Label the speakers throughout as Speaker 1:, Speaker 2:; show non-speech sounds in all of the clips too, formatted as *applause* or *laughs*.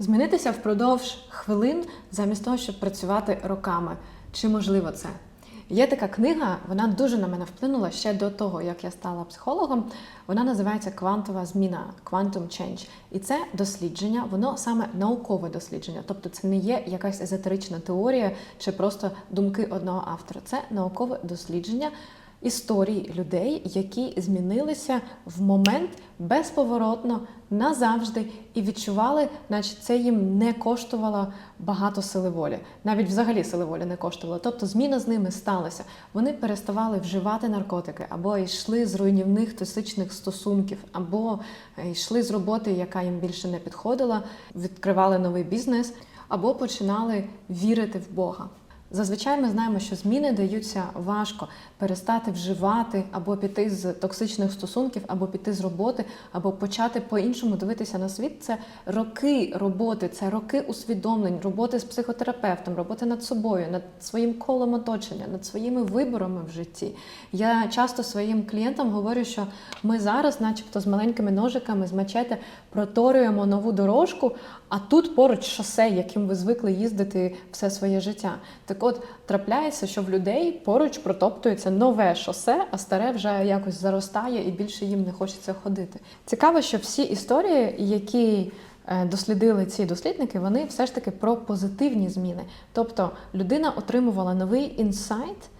Speaker 1: Змінитися впродовж хвилин замість того, щоб працювати роками. Чи можливо це? Є така книга, вона дуже на мене вплинула ще до того, як я стала психологом. Вона називається Квантова зміна Quantum Change. І це дослідження, воно саме наукове дослідження. Тобто це не є якась езотерична теорія чи просто думки одного автора. Це наукове дослідження історій людей, які змінилися в момент безповоротно назавжди і відчували, наче це їм не коштувало багато сили волі. Навіть взагалі сили волі не коштувало. Тобто зміна з ними сталася. Вони переставали вживати наркотики, або йшли з руйнівних токсичних стосунків, або йшли з роботи, яка їм більше не підходила, відкривали новий бізнес, або починали вірити в Бога. Зазвичай ми знаємо, що зміни даються важко перестати вживати або піти з токсичних стосунків, або піти з роботи, або почати по-іншому дивитися на світ. Це роки роботи, це роки усвідомлень, роботи з психотерапевтом, роботи над собою, над своїм колом оточення, над своїми виборами в житті. Я часто своїм клієнтам говорю, що ми зараз, начебто, з маленькими ножиками, з мачете, проторюємо нову дорожку, а тут поруч шосе, яким ви звикли їздити все своє життя. Так от трапляється, що в людей поруч протоптується нове шосе, а старе вже якось заростає і більше їм не хочеться ходити. Цікаво, що всі історії, які е, дослідили ці дослідники, вони все ж таки про позитивні зміни. Тобто людина отримувала новий інсайт,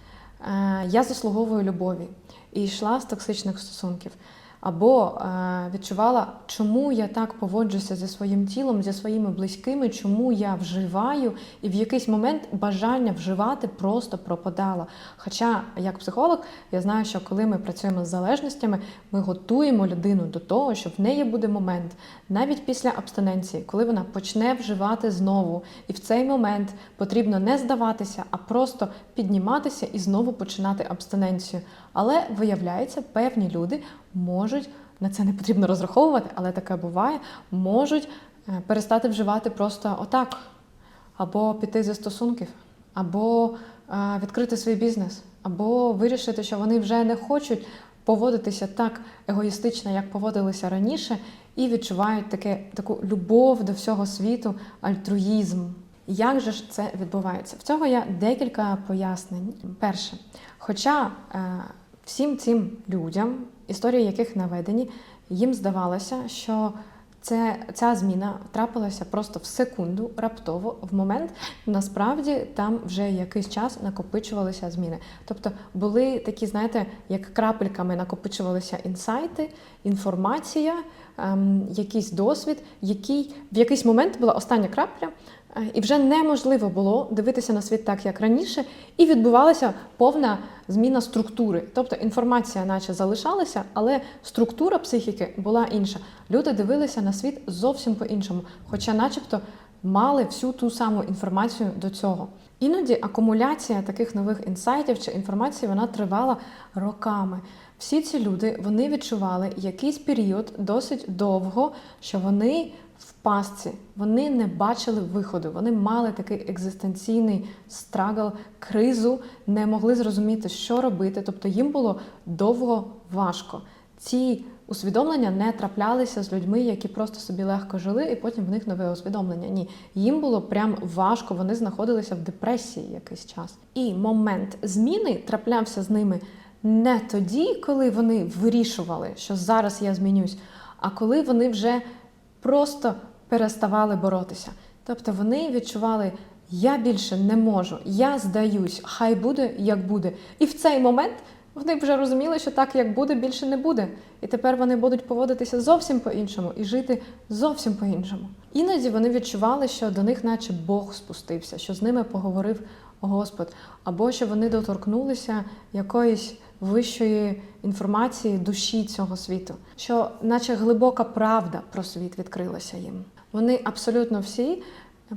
Speaker 1: е, я заслуговую любові і йшла з токсичних стосунків. Або е, відчувала, чому я так поводжуся зі своїм тілом, зі своїми близькими, чому я вживаю, і в якийсь момент бажання вживати просто пропадало. Хоча, як психолог, я знаю, що коли ми працюємо з залежностями, ми готуємо людину до того, що в неї буде момент, навіть після абстиненції, коли вона почне вживати знову. І в цей момент потрібно не здаватися, а просто підніматися і знову починати абстиненцію. Але виявляється, певні люди можуть на це не потрібно розраховувати, але таке буває, можуть е, перестати вживати просто отак, або піти зі стосунків, або е, відкрити свій бізнес, або вирішити, що вони вже не хочуть поводитися так егоїстично, як поводилися раніше, і відчувають таке, таку любов до всього світу, альтруїзм. Як же ж це відбувається? В цього є декілька пояснень. Перше, хоча е, всім цим людям, історії яких наведені, їм здавалося, що це, ця зміна трапилася просто в секунду, раптово, в момент. Насправді там вже якийсь час накопичувалися зміни. Тобто були такі, знаєте, як крапельками накопичувалися інсайти, інформація, ем, якийсь досвід, який в якийсь момент була остання крапля. Е, І вже неможливо було дивитися на світ так, як раніше, і відбувалася повна зміна структури. Тобто інформація, наче залишалася, але структура психіки була інша. Люди дивилися на світ зовсім по-іншому, хоча, начебто, мали всю ту саму інформацію до цього. Іноді акумуляція таких нових інсайтів чи інформації вона тривала роками. Всі ці люди вони відчували якийсь період досить довго, що вони пастці, вони не бачили виходу, вони мали такий екзистенційний страгл, кризу, не могли зрозуміти, що робити. Тобто їм було довго важко. Ці усвідомлення не траплялися з людьми, які просто собі легко жили, і потім в них нове усвідомлення. Ні, їм було прям важко, вони знаходилися в депресії якийсь час. І момент зміни траплявся з ними не тоді, коли вони вирішували, що зараз я змінюсь, а коли вони вже просто переставали боротися. Тобто вони відчували, я більше не можу, я здаюсь, хай буде, як буде. І в цей момент вони вже розуміли, що так, як буде, більше не буде. І тепер вони будуть поводитися зовсім по-іншому і жити зовсім по-іншому. Іноді вони відчували, що до них, наче Бог спустився, що з ними поговорив Господь, або що вони доторкнулися якоїсь вищої інформації душі цього світу, що, наче глибока правда про світ відкрилася їм. Вони абсолютно всі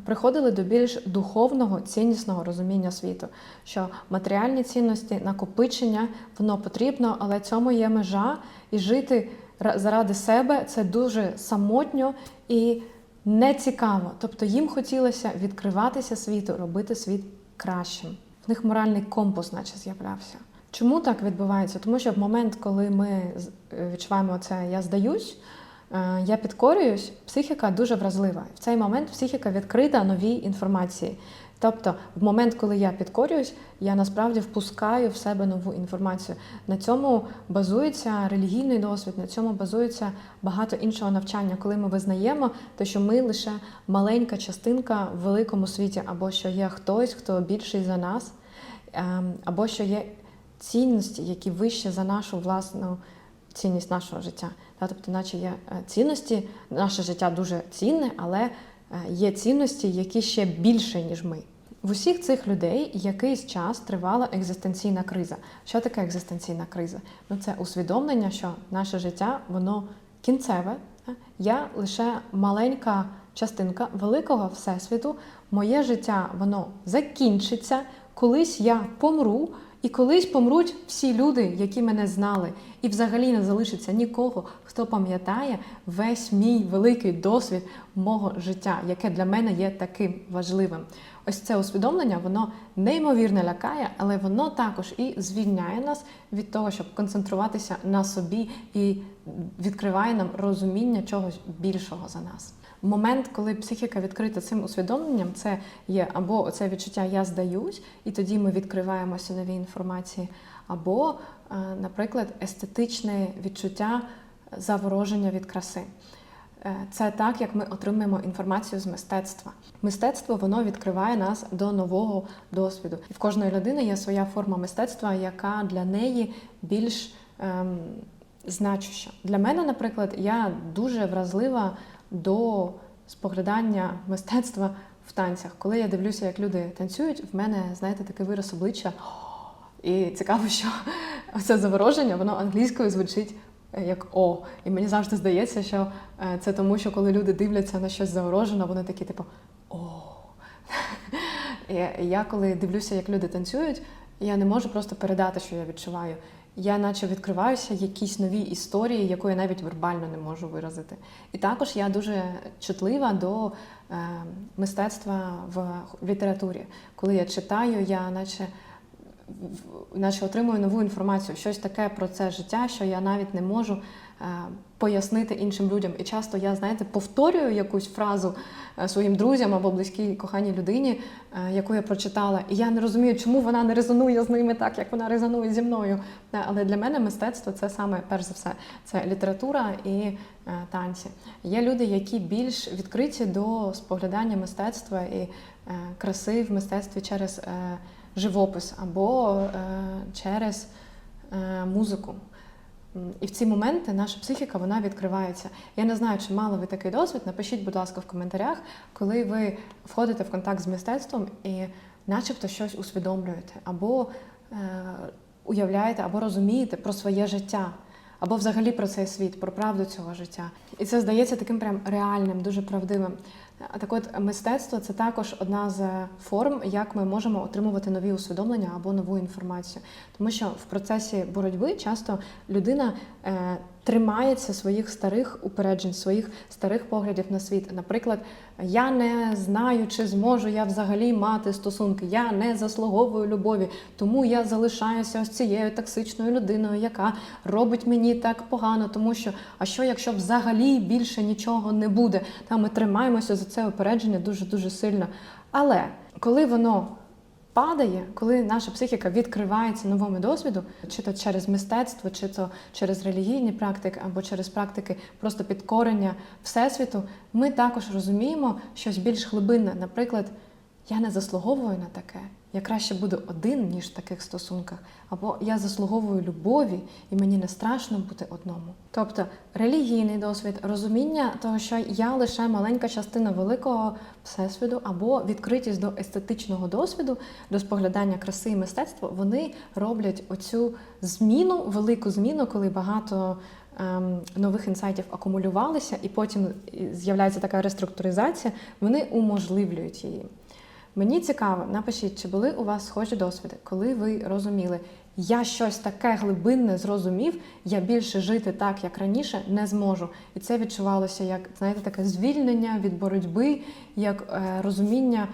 Speaker 1: приходили до більш духовного, ціннісного розуміння світу, що матеріальні цінності, накопичення, воно потрібно, але цьому є межа, і жити заради себе це дуже самотньо і нецікаво. Тобто їм хотілося відкриватися світу, робити світ кращим. В них моральний компас, наче з'являвся. Чому так відбувається? Тому що в момент, коли ми відчуваємо це я здаюсь, я підкорююсь, психіка дуже вразлива. В цей момент психіка відкрита новій інформації. Тобто, в момент, коли я підкорююсь, я насправді впускаю в себе нову інформацію. На цьому базується релігійний досвід, на цьому базується багато іншого навчання, коли ми визнаємо те, що ми лише маленька частинка в великому світі, або що є хтось, хто більший за нас, ем, або що є цінності, які вищі за нашу власну цінність нашого життя. Тобто, наче є е, цінності, наше життя дуже цінне, але е, є цінності, які ще більше, ніж ми. В усіх цих людей якийсь час тривала екзистенційна криза. Що таке екзистенційна криза? Ну це усвідомлення, що наше життя воно кінцеве. Я лише маленька частинка великого всесвіту. Моє життя воно закінчиться. Колись я помру, і колись помруть всі люди, які мене знали, і взагалі не залишиться нікого, хто пам'ятає весь мій великий досвід мого життя, яке для мене є таким важливим. Ось це усвідомлення, воно неймовірно лякає, але воно також і звільняє нас від того, щоб концентруватися на собі і відкриває нам розуміння чогось більшого за нас. Момент, коли психіка відкрита цим усвідомленням, це є або це відчуття я здаюсь, і тоді ми відкриваємося новій інформації, або, е, наприклад, естетичне відчуття завороження від краси. Е, Це так, як ми отримуємо інформацію з мистецтва. Мистецтво воно відкриває нас до нового досвіду. І в кожної людини є своя форма мистецтва, яка для неї більш ем, значуща. Для мене, наприклад, я дуже вразлива до споглядання мистецтва в танцях. Коли я дивлюся, як люди танцюють, в мене, знаєте, такий вираз обличчя. І цікаво, що це завороження, воно англійською звучить е, як О. І мені завжди здається, що е, це тому, що коли люди дивляться на щось заворожено, вони такі, типу, О. *laughs* І я коли дивлюся, як люди танцюють, я не можу просто передати, що я відчуваю. Я наче відкриваюся якісь нові історії, яку я навіть вербально не можу виразити. І також я дуже чутлива до е, мистецтва в літературі. Коли я читаю, я наче наче отримую нову інформацію, щось таке про це життя, що я навіть не можу пояснити іншим людям. І часто я, знаєте, повторюю якусь фразу е, своїм друзям або близькій коханій людині, е, яку я прочитала, і я не розумію, чому вона не резонує з ними так, як вона резонує зі мною. Е, Але для мене мистецтво це саме перш за все це література і е, танці. Є люди, які більш відкриті до споглядання мистецтва і е, краси в мистецтві через е, живопис або е, через е, музику. І в ці моменти наша психіка вона відкривається. Я не знаю, чи мали ви такий досвід. Напишіть, будь ласка, в коментарях, коли ви входите в контакт з мистецтвом і начебто щось усвідомлюєте, або е, уявляєте, або розумієте про своє життя, або взагалі про цей світ, про правду цього життя. І це здається таким прям реальним, дуже правдивим. Так от мистецтво це також одна з форм, як ми можемо отримувати нові усвідомлення або нову інформацію. Тому що в процесі боротьби часто людина е, тримається своїх старих упереджень, своїх старих поглядів на світ. Наприклад, я не знаю, чи зможу я взагалі мати стосунки, я не заслуговую любові, тому я залишаюся ось цією токсичною людиною, яка робить мені так погано, тому що а що, якщо взагалі більше нічого не буде? Та ми тримаємося за це упередження дуже дуже сильно. Але коли воно падає, коли наша психіка відкривається новому досвіду, чи то через мистецтво, чи то через релігійні практики, або через практики просто підкорення всесвіту, ми також розуміємо щось більш глибинне. Наприклад, я не заслуговую на таке. Я краще буду один, ніж в таких стосунках, або я заслуговую любові, і мені не страшно бути одному. Тобто релігійний досвід, розуміння того, що я лише маленька частина великого всесвіту, або відкритість до естетичного досвіду, до споглядання краси і мистецтва, вони роблять оцю зміну, велику зміну, коли багато ем, нових інсайтів акумулювалися, і потім з'являється така реструктуризація, вони уможливлюють її. Мені цікаво, напишіть, чи були у вас схожі досвіди, коли ви розуміли, я щось таке глибинне зрозумів, я більше жити так, як раніше, не зможу. І це відчувалося як знаєте, таке звільнення від боротьби, як е, розуміння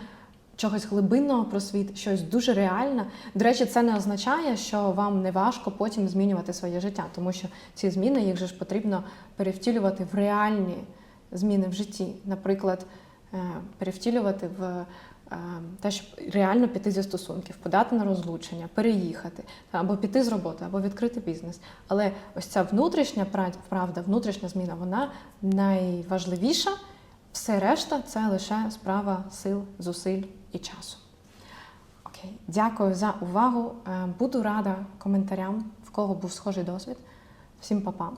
Speaker 1: чогось глибинного про світ, щось дуже реальне. До речі, це не означає, що вам не важко потім змінювати своє життя, тому що ці зміни їх же ж потрібно перевтілювати в реальні зміни в житті. Наприклад, е, перевтілювати в е, те, щоб реально піти зі стосунків, подати на розлучення, переїхати, або піти з роботи, або відкрити бізнес. Але ось ця внутрішня пра- правда, внутрішня зміна, вона найважливіша. Все решта це лише справа сил, зусиль і часу. Окей, дякую за увагу. Е, Буду рада коментарям, в кого був схожий досвід. Всім па-па.